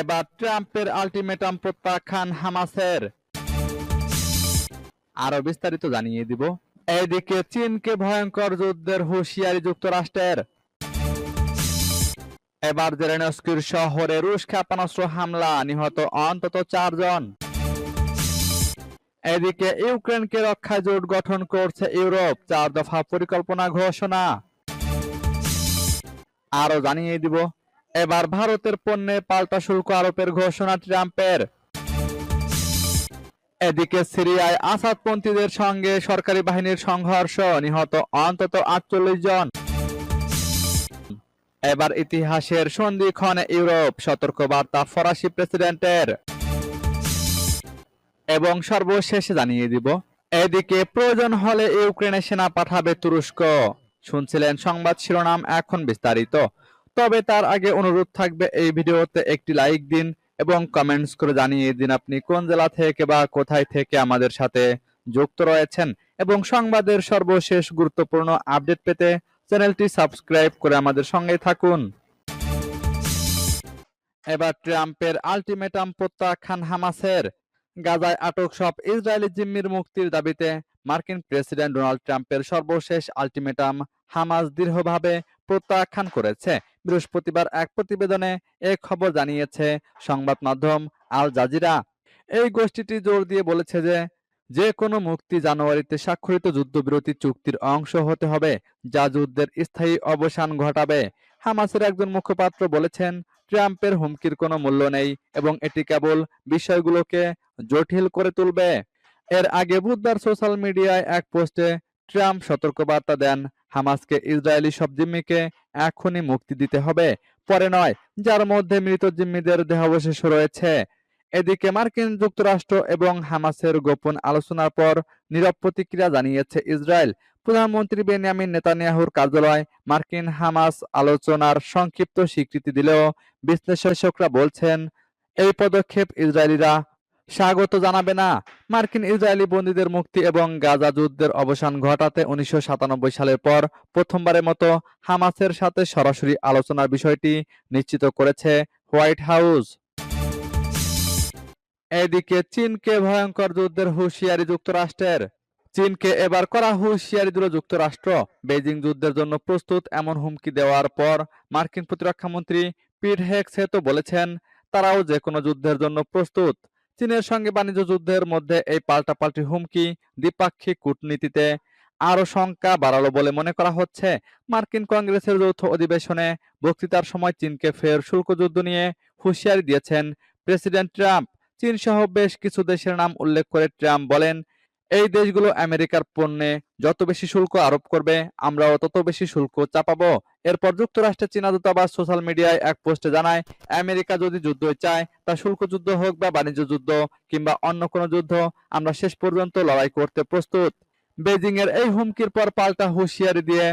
এবার ট্রাম্পের আলটিমেটাম প্রত্যাখ্যান হামাসের। আরও বিস্তারিত জানিয়ে দিব। এদিকে চীনকে ভয়ঙ্কর যুদ্ধের হুঁশিয়ারি যুক্তরাষ্ট্রের। এবার জেলেনস্কির শহরে রুশ ক্ষেপণাস্ত্র হামলা, নিহত অন্তত চারজন। এদিকে ইউক্রেনকে রক্ষা জোট গঠন করছে ইউরোপ, চার দফা পরিকল্পনা ঘোষণা। আরও জানিয়ে দিব। এবার ভারতের পণ্যে পাল্টা শুল্ক আরোপের ঘোষণা ট্রাম্পের। এদিকে সিরিয়ায় আসাদপন্থীদের সঙ্গে সরকারি বাহিনীর সংঘর্ষ, নিহত অন্তত আটচল্লিশ জন। এবার ইতিহাসের সন্ধিক্ষণে ইউরোপ, সতর্কবার্তা ফরাসি প্রেসিডেন্টের। এবং সর্বশেষে জানিয়ে দিব, এদিকে প্রয়োজন হলে ইউক্রেনে সেনা পাঠাবে তুরস্ক। শুনছিলেন সংবাদ শিরোনাম এখন বিস্তারিত। তবে তার আগে অনুরোধ থাকবে এই ভিডিওতে একটি লাইক দিন এবং কমেন্টস করে জানিয়ে দিন আপনি কোন জেলা থেকে বা কোথায় থেকে আমাদের সাথে যুক্ত রয়েছেন এবং সংবাদের সর্বশেষ গুরুত্বপূর্ণ আপডেট পেতে চ্যানেলটি সাবস্ক্রাইব করে আমাদের সঙ্গে থাকুন। এবার ট্রাম্পের আলটিমেটাম প্রত্যাখ্যান হামাসের। গাজায় আটক সব ইসরায়েলি জিম্মির মুক্তির দাবিতে মার্কিন প্রেসিডেন্ট ডোনাল্ড ট্রাম্পের সর্বশেষ আলটিমেটাম হামাস দৃঢ়ভাবে প্রত্যাখ্যান করেছে। বৃহস্পতিবার এক প্রতিবেদনে এ খবর জানিয়েছে সংবাদ মাধ্যম আল জাজিরা। এই গোষ্ঠীটি জোর দিয়ে বলেছে যে যে কোনো মুক্তি জানুয়ারিতে স্বাক্ষরিত যুদ্ধবিরতি চুক্তির অংশ হতে হবে, যা যুদ্ধের স্থায়ী অবসান ঘটাবে। হামাসের একজন মুখপাত্র বলেছেন, ট্রাম্পের হুমকির কোনো মূল্য নেই এবং এটি কেবল বিষয়গুলোকে জটিল করে তুলবে। এর আগে বুধবার সোশ্যাল মিডিয়ায় এক পোস্টে ট্রাম্প সতর্কবার্তা দেন হামাসকে ইসরায়েলি সব জিম্মিকে এখনই মুক্তি দিতে হবে। পরে নয়, যার মধ্যে মৃত জিম্মিদের দেহাবশেষ রয়েছে। এদিকে মার্কিন যুক্তরাষ্ট্র এবং হামাসের গোপন আলোচনার পর নীরব প্রতিক্রিয়া জানিয়েছে ইসরায়েল। প্রধানমন্ত্রী বেনিয়ামিন নেতানিয়াহুর কার্যালয় মার্কিন হামাস আলোচনার সংক্ষিপ্ত স্বীকৃতি দিলেও বিশ্লেষকরা বলছেন, এই পদক্ষেপ ইসরায়েলিরা স্বাগত জানাবে না। মার্কিন ইসরায়েলি বন্দীদের মুক্তি এবং গাজা যুদ্ধের অবসান ঘটাতে উনিশশো সাতানব্বই সালের পর প্রথমবারের মতো হামাসের সাথে সরাসরি আলোচনার বিষয়টি নিশ্চিত করেছে হোয়াইট হাউস। এদিকে চীনকে ভয়ঙ্কর যুদ্ধের হুঁশিয়ারি যুক্তরাষ্ট্রের। চীনকে এবার করা হুঁশিয়ারি দিল যুক্তরাষ্ট্র। বেজিং যুদ্ধের জন্য প্রস্তুত এমন হুমকি দেওয়ার পর মার্কিন প্রতিরক্ষামন্ত্রী পিট হেক্সেতো বলেছেন, তারাও যে কোনো যুদ্ধের জন্য প্রস্তুত। চীনের সঙ্গে বাণিজ্য যুদ্ধের মধ্যে এই পাল্টাপাল্টি হুমকি দ্বিপাক্ষিক কূটনীতিতে আরও শঙ্কা বাড়ালো বলে মনে করা হচ্ছে। মার্কিন কংগ্রেসের যৌথ অধিবেশনে বক্তৃতার সময় চীনকে ফের শুল্ক যুদ্ধ নিয়ে হুঁশিয়ারি দিয়েছেন প্রেসিডেন্ট ট্রাম্প। চীন সহ বেশ কিছু দেশের নাম উল্লেখ করে ট্রাম্প বলেন এই দেশগুলো আমেরিকার পণ্যে যত বেশি শুল্ক আরোপ করবে, আমরাও তত বেশি শুল্ক চাপাবো। এরপর যুক্তরাষ্ট্রের চীনা দূতাবাস সোশ্যাল মিডিয়ায় এক পোস্টে জানায়, আমেরিকা যদি যুদ্ধ চায়, তা শুল্ক যুদ্ধ হোক বা বাণিজ্য যুদ্ধ কিংবা অন্য কোনো যুদ্ধ, আমরা শেষ পর্যন্ত লড়াই করতে প্রস্তুত। বেজিং এর এই হুমকির পর পাল্টা হুঁশিয়ারি দিয়ে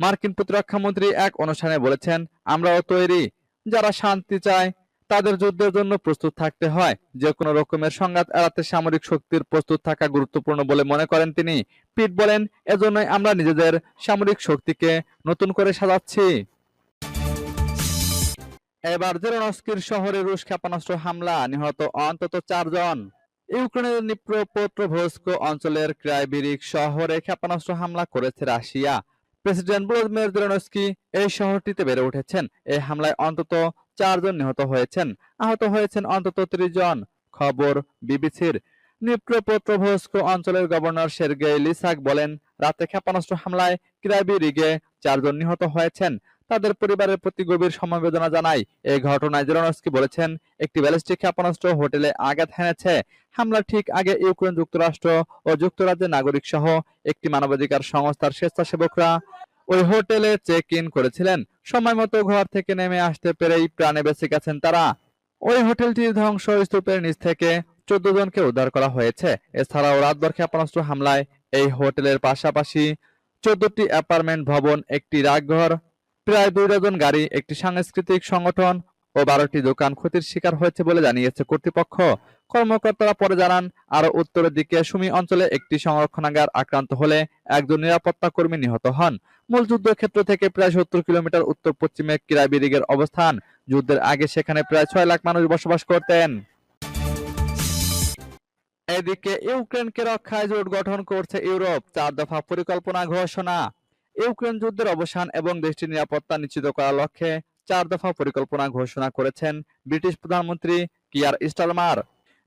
মার্কিন প্রতিরক্ষা মন্ত্রী এক অনুষ্ঠানে বলেছেন, আমরাও তৈরি। যারা শান্তি চায় তাদের যুদ্ধের জন্য প্রস্তুত থাকতে হয়। যে কোনো রকমের সংঘাত এড়াতে সামরিক শক্তির প্রস্তুত থাকা গুরুত্বপূর্ণ বলে মনে করেন তিনি। পিট বলেন, এজন্যই আমরা নিজেদের সামরিক শক্তিকে নতুন করে সাজাচ্ছি। এবার জেরোনস্কির শহরে রুশ ক্ষেপণাস্ত্র হামলা, নিহত অন্তত চারজন। ইউক্রেনের নিপ্রপত্রভস্ক অঞ্চলের ক্রাইবিরিক শহরে ক্ষেপণাস্ত্র হামলা করেছে রাশিয়া। প্রেসিডেন্ট ভলোদিমির জেলেনস্কি এই শহরটিতে বেড়ে উঠেছেন। এই হামলায় অন্তত চারজন নিহত হয়েছেন। আহত হয়েছেন অন্তত ত্রিশ জন। খবর বিবিসির। নিপ্রপত্রভস্ক অঞ্চলের গভর্নর সের্গেই লিসাক বলেন, রাতে ক্ষেপণাস্ত্র হামলায় ক্রাইবিরিগে চারজন নিহত হয়েছেন। তাদের পরিবারের প্রতি গভীর সমবেদনা জানাই এই ঘটনায় জেলনস্কি বলেছেন, একটি ব্যালিস্টিক ক্ষেপণাস্ত্র হোটেলে আঘাত হেনেছে। হামলার ঠিক আগে ইউক্রেন যুক্তরাষ্ট্র ও যুক্তরাজ্যের নাগরিক সহ একটি মানবাধিকার সংস্থার স্বেচ্ছাসেবকরা ওই হোটেলে চেক ইন করেছিলেন। সময় মতো ঘর থেকে নেমে আসতে পেরেই প্রাণে বেঁচে গেছেন তারা। ওই হোটেলটির ধ্বংসস্তূপের নিচ থেকে চোদ্দ জনকে উদ্ধার করা হয়েছে। এছাড়াও রাতভর ক্ষেপণাস্ত্র হামলায় এই হোটেলের পাশাপাশি চোদ্দটি অ্যাপার্টমেন্ট ভবন, একটি রাগঘর প্রায় দুই ডজন গাড়ি, একটি সাংস্কৃতিক সংগঠন ও বারোটি দোকান ক্ষতির শিকার হয়েছে বলে জানিয়েছে কর্তৃপক্ষ। কর্মকর্তারা পরে জানান আরও উত্তরের দিকে সুমি অঞ্চলে একটি সংরক্ষণাগার আক্রান্ত হলে একজন নিরাপত্তা কর্মী নিহত হন। মূল যুদ্ধক্ষেত্র থেকে প্রায় সত্তর কিলোমিটার উত্তর পশ্চিমে কিরাবিরিগের অবস্থান। যুদ্ধের আগে সেখানে প্রায় ছয় লাখ মানুষ বসবাস করতেন। এদিকে ইউক্রেনকে রক্ষায় জোট গঠন করছে ইউরোপ। চার দফা পরিকল্পনা ঘোষণা। ইউক্রেন যুদ্ধের অবসান এবং দেশটির নিরাপত্তা নিশ্চিত করার লক্ষ্যে চার দফা পরিকল্পনা ঘোষণা করেছেন ব্রিটিশ প্রধানমন্ত্রী কিয়ার স্টারমার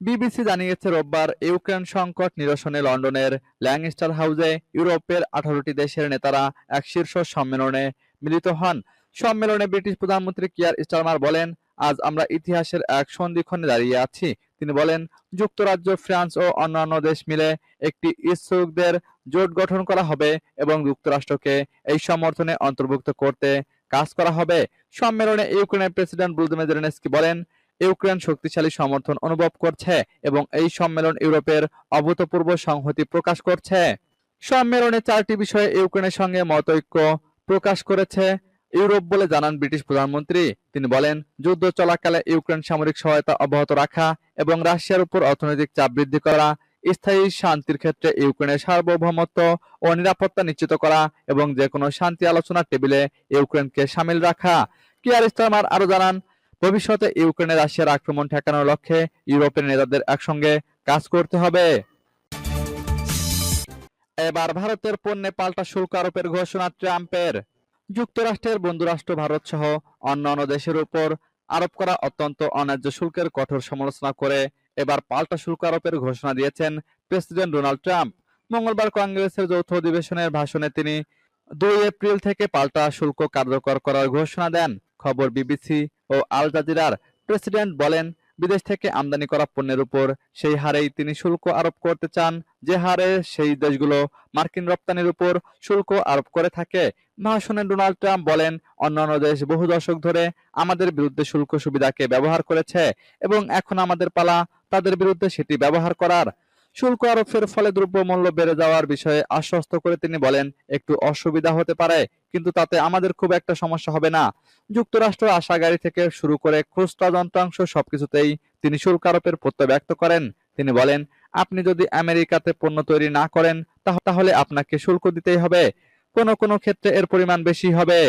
বিবিসি জানিয়েছে রোববার ইউক্রেন সংকট নিরসনে লন্ডনের ল্যাংস্টার হাউসে ইউরোপের আঠারোটি দেশের নেতারা এক শীর্ষ সম্মেলনে মিলিত হন। সম্মেলনে ব্রিটিশ প্রধানমন্ত্রী কিয়ার স্টারমার বলেন, আজ আমরা ইতিহাসের এক সন্ধিক্ষণে দাঁড়িয়ে আছি। তিনি বলেন, যুক্তরাজ্য, ফ্রান্স ও অন্যান্য দেশ মিলে একটি ইচ্ছুকদের জোট গঠন করা হবে এবং যুক্তরাষ্ট্রকে এই সমর্থনে অন্তর্ভুক্ত করতে কাজ করা হবে। সম্মেলনে ইউক্রেনের প্রেসিডেন্ট ভলোদিমির জেলেনস্কি বলেন, ইউক্রেন শক্তিশালী সমর্থন অনুভব করছে এবং এই সম্মেলন ইউরোপের অভূতপূর্ব সংহতি প্রকাশ করছে। সম্মেলনে চারটি বিষয়ে ইউক্রেনের সঙ্গে মতৈক্য প্রকাশ করেছে। ইউরোপ বলে জানান ব্রিটিশ প্রধানমন্ত্রী। তিনি বলেন, যুদ্ধ চলাকালে ইউক্রেন সামরিক সহায়তা অব্যাহত রাখা এবং রাশিয়ার উপর অর্থনৈতিক চাপ বৃদ্ধি করা স্থায়ী শান্তির ক্ষেত্রে ইউক্রেনের সার্বভৌমত্ব ও নিরাপত্তা নিশ্চিত করা এবং যে কোনো শান্তি আলোচনার টেবিলে ইউক্রেনকে সামিল রাখা। কিয়ার স্টারমার আরও জানান, ভবিষ্যতে ইউক্রেনে রাশিয়ার আক্রমণ ঠেকানোর লক্ষ্যে ইউরোপের নেতাদের একসঙ্গে কাজ করতে হবে। এবার ভারতের পণ্যে পাল্টা শুল্ক আরোপের ঘোষণা ট্রাম্পের। যুক্তরাষ্ট্রের বন্ধুরাষ্ট্র ভারত সহ অন্যান্য দেশের উপর আরোপ করা অত্যন্ত অন্যায্য শুল্কের কঠোর সমালোচনা করে এবার পাল্টা শুল্ক আরোপের ঘোষণা দিয়েছেন প্রেসিডেন্ট ডোনাল্ড ট্রাম্প। মঙ্গলবার কংগ্রেসের যৌথ অধিবেশনের ভাষণে তিনি দুই এপ্রিল থেকে পাল্টা শুল্ক কার্যকর করার ঘোষণা দেন। খবর বিবিসি ও আল জাজিরার প্রেসিডেন্ট বলেন, বিদেশ থেকে আমদানি করা পণ্যের উপর সেই হারেই তিনি শুল্ক আরোপ করতে চান। যে হারে সেই দেশগুলো মার্কিন রপ্তানির উপর শুল্ক আরোপ করে থাকে ভাষণে ডোনাল্ড ট্রাম্প বলেন, অন্যান্য দেশ বহু দশক ধরে আমাদের বিরুদ্ধে শুল্ক সুবিধাকে ব্যবহার করেছে এবং এখন আমাদের পালা তাদের বিরুদ্ধে সেটি ব্যবহার করার। শুল্ক আরোপের ফলে দ্রব্যমূল্য বেড়ে যাওয়ার বিষয়ে আশ্বস্ত করে তিনি বলেন, একটু অসুবিধা হতে পারে, কিন্তু তাতে আমাদের খুব একটা সমস্যা হবে না। যুক্তরাষ্ট্র আশা গাড়ি থেকে শুরু করে খুচরা যন্ত্রাংশ সবকিছুতেই তিনি শুল্ক আরোপের প্রত্যয় ব্যক্ত করেন। তিনি বলেন, আপনি যদি আমেরিকাতে পণ্য তৈরি না করেন, তাহ- তাহলে আপনাকে শুল্ক দিতেই হবে। কোনো কোনো ক্ষেত্রে এর পরিমাণ বেশি হবে।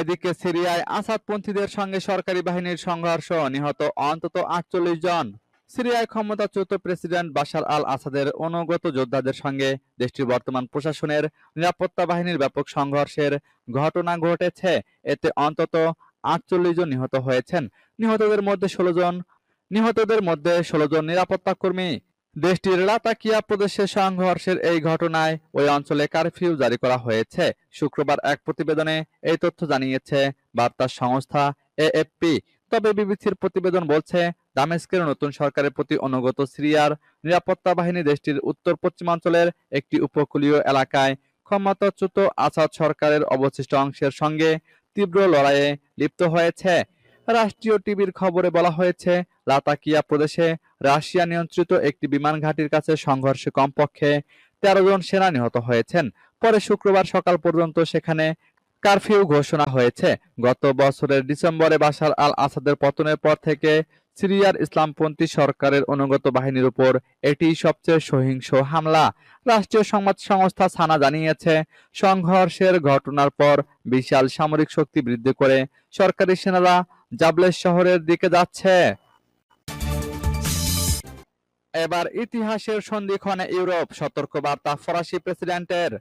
এদিকে সিরিয়ায় আসাদপন্থীদের সঙ্গে সরকারি বাহিনীর সংঘর্ষ, নিহত অন্তত আটচল্লিশ জন। সিরিয়ায় ক্ষমতাচ্যুত প্রেসিডেন্ট বাশার আল আসাদের অনুগত যোদ্ধাদের সঙ্গে দেশটির বর্তমান প্রশাসনের নিরাপত্তা বাহিনীর ব্যাপক সংঘর্ষের ঘটনা ঘটেছে। এতে অন্তত আটচল্লিশ জন নিহত হয়েছেন। নিহতদের মধ্যে ষোলো জন, নিহতদের মধ্যে ষোলো জন নিরাপত্তা কর্মী দেশটির লাতাকিয়া প্রদেশে সংঘর্ষের এই ঘটনায় ওই অঞ্চলে কারফিউ জারি করা হয়েছে। শুক্রবার এক প্রতিবেদনে এই তথ্য জানিয়েছে বার্তা সংস্থা এএফপি। তবে বিবিসির প্রতিবেদন বলছে, দামেস্কের নতুন সরকারের প্রতি অনুগত সিরিয়ার নিরাপত্তা বাহিনী দেশটির উত্তর পশ্চিমাঞ্চলের একটি উপকূলীয় এলাকায় ক্ষমতাচ্যুত আসাদ সরকারের অবশিষ্ট অংশের সঙ্গে তীব্র লড়াইয়ে লিপ্ত হয়েছে। রাষ্ট্রীয় টিভির খবরে বলা হয়েছে, লাতাকিয়া প্রদেশে রাশিয়া নিয়ন্ত্রিত একটি বিমান ঘাঁটির কাছে সংঘর্ষে কমপক্ষে তেরো জন সেনা নিহত হয়েছেন। পরে শুক্রবার সকাল পর্যন্ত সেখানে কারফিউ ঘোষণা হয়েছে। গত বছরের ডিসেম্বরে বাশার আল আসাদের পতনের পর থেকে সিরিয়ার ইসলামপন্থী সরকারের অনুগত বাহিনীর উপর এটি সবচেয়ে সহিংস হামলা। রাষ্ট্রীয় সংবাদ সংস্থা সানা জানিয়েছে, সংঘর্ষের ঘটনার পর বিশাল সামরিক শক্তি বৃদ্ধি করে সরকারি সেনারা জাবলেস শহরের দিকে যাচ্ছে। এবার ইতিহাসের সন্ধিক্ষণে ইউরোপ, সতর্কবার্তা ফরাসি প্রেসিডেন্টের।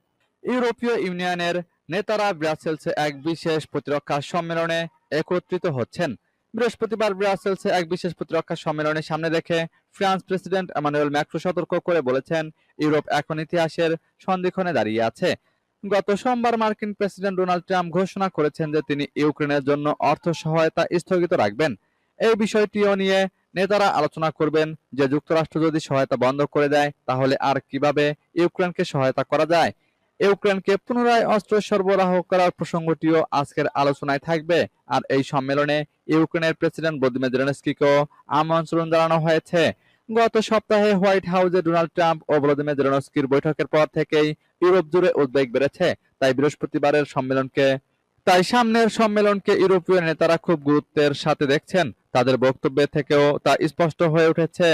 ইউরোপীয় ইউনিয়নের নেতারা ব্রাসেলসে এক বিশেষ প্রতিরক্ষা সম্মেলনে একত্রিত হচ্ছেন। বৃহস্পতিবার ব্রাসেলসে এক বিশেষ প্রতিরক্ষা সম্মেলনের সামনে রেখে ফ্রান্স প্রেসিডেন্ট এমানুয়েল ম্যাক্রো সতর্ক করে বলেছেন, ইউরোপ এখন ইতিহাসের সন্ধিক্ষণে দাঁড়িয়ে আছে। গত সোমবার মার্কিন প্রেসিডেন্ট ডোনাল্ড ট্রাম্প ঘোষণা করেছেন যে তিনি ইউক্রেনের জন্য অর্থ সহায়তা স্থগিত রাখবেন। এই বিষয়টিও নিয়ে নেতারা আলোচনা করবেন যে যুক্তরাষ্ট্র যদি সহায়তা বন্ধ করে দেয়, তাহলে আর কীভাবে ইউক্রেনকে সহায়তা করা যায়? ইউক্রেনকে পুনরায় অস্ত্র সরবরাহ করার প্রসঙ্গটিও আজকের আলোচনায় থাকবে। আর এই সম্মেলনে ইউক্রেনের প্রেসিডেন্ট ভলোদিমির জেলেনস্কিকেও আমন্ত্রণ জানানো হয়েছে। গত সপ্তাহে হোয়াইট হাউসে ডোনাল্ড ট্রাম্প ও ভলোদিমির জেলেনস্কির বৈঠকের পর থেকেই ইউরোপ জুড়ে উদ্বেগ বেড়েছে। তাই বৃহস্পতিবারের সম্মেলনকে, তাই সামনের সম্মেলনকে ইউরোপীয় নেতারা খুব গুরুত্বের সাথে দেখছেন। তাদের বক্তব্যে থেকেও তা স্পষ্ট হয়ে উঠেছে।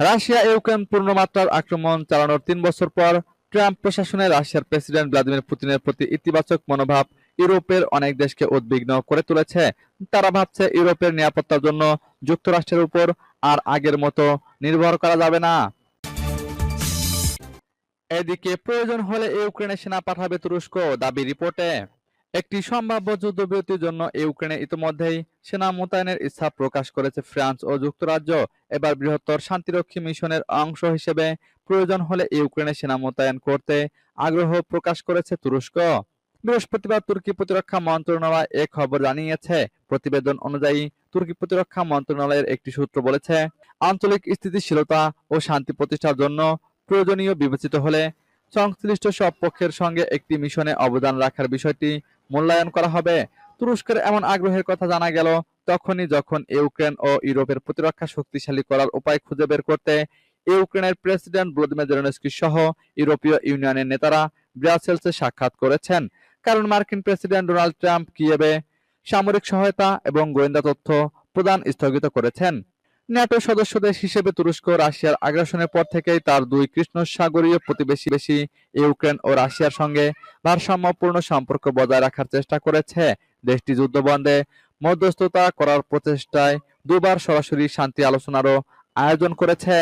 রাশিয়া ইউক্রেন পূর্ণমাত্রার আক্রমণ চালানোর তিন বছর পর ট্রাম্প প্রশাসনে রাশিয়ার প্রেসিডেন্ট ভ্লাদিমির পুতিনের প্রতি ইতিবাচক মনোভাব ইউরোপের অনেক দেশকে উদ্বিগ্ন করে তুলেছে। তারা ভাবছে ইউরোপের নিরাপত্তার জন্য যুক্তরাষ্ট্রের উপর আর আগের মতো নির্ভর করা যাবে না। এদিকে প্রয়োজন হলে ইউক্রেনে সেনা পাঠাবে তুরস্ক, দাবি রিপোর্টে। একটি সম্ভাব্য যুদ্ধবিরতির জন্য ইউক্রেনে ইতিমধ্যেই সেনা মোতায়েনের ইচ্ছা প্রকাশ করেছে ফ্রান্স ও যুক্তরাজ্য। এবার বৃহত্তর শান্তিরক্ষী মিশনের অংশ হিসেবে প্রয়োজন হলে ইউক্রেনে সেনা মোতায়েন করতে আগ্রহ প্রকাশ করেছে তুরস্ক। বৃহস্পতিবার তুর্কি প্রতিরক্ষা মন্ত্রণালয় এ খবর জানিয়েছে। প্রতিবেদন অনুযায়ী তুর্কি প্রতিরক্ষা মন্ত্রণালয়ের একটি সূত্র বলেছে, আঞ্চলিক স্থিতিশীলতা ও শান্তি প্রতিষ্ঠার জন্য প্রয়োজনীয় বিবেচিত হলে সংশ্লিষ্ট সব পক্ষের সঙ্গে একটি মিশনে অবদান রাখার বিষয়টি মূল্যায়ন করা হবে। তুরস্কের এমন আগ্রহের কথা জানা গেল, তখনই যখন ইউক্রেন ও ইউরোপের প্রতিরক্ষা শক্তিশালী করার উপায় খুঁজে বের করতে ইউক্রেনের প্রেসিডেন্ট ভ্লাদিমির জেলেনস্কি সহ ইউরোপীয় ইউনিয়নের নেতারা ব্রাসেলসে সাক্ষাৎ করেছেন। কারণ মার্কিন প্রেসিডেন্ট ডোনাল্ড ট্রাম্প কিয়েভে সামরিক সহায়তা এবং গোয়েন্দা তথ্য প্রদান স্থগিত করেছেন। ন্যাটো সদস্য দেশ হিসেবে তুরস্ক, রাশিয়ার আগ্রাসনের পর থেকেই তার দুই কৃষ্ণ সাগরীয় প্রতিবেশী বেশি ইউক্রেন ও রাশিয়ার সঙ্গে ভারসাম্যপূর্ণ সম্পর্ক বজায় রাখার চেষ্টা করেছে। দেশটি যুদ্ধবন্ধে মধ্যস্থতা করার প্রচেষ্টায় দুবার সরাসরি শান্তি আলোচনারও আয়োজন করেছে।